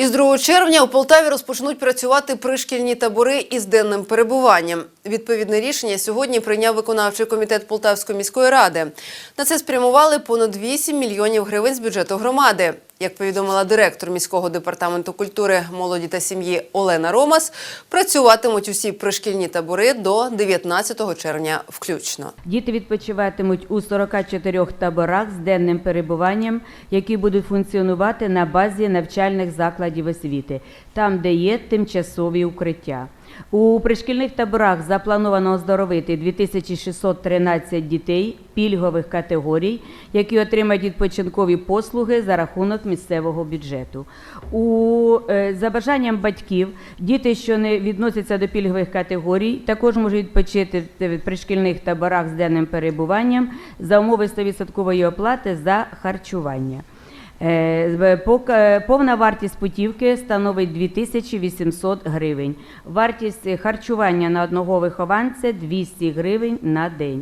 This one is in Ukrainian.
Із 2 червня у Полтаві розпочнуть працювати пришкільні табори із денним перебуванням. Відповідне рішення сьогодні прийняв виконавчий комітет Полтавської міської ради. На це спрямували понад 8 мільйонів гривень з бюджету громади. Як повідомила директор міського департаменту культури, молоді та сім'ї Олена Ромас, працюватимуть усі пришкільні табори до 19 червня включно. Діти відпочиватимуть у 44 таборах з денним перебуванням, які будуть функціонувати на базі навчальних закладів освіти, там, де є тимчасові укриття. У пришкільних таборах заплановано оздоровити 2613 дітей пільгових категорій, які отримають відпочинкові послуги за рахунок місцевого бюджету. У е, за бажанням батьків діти, що не відносяться до пільгових категорій, також можуть відпочити в пришкільних таборах з денним перебуванням за умови 100% оплати за харчування. Е, е, Повна вартість путівки становить 2800 гривень. Вартість харчування на одного вихованця 200 гривень на день.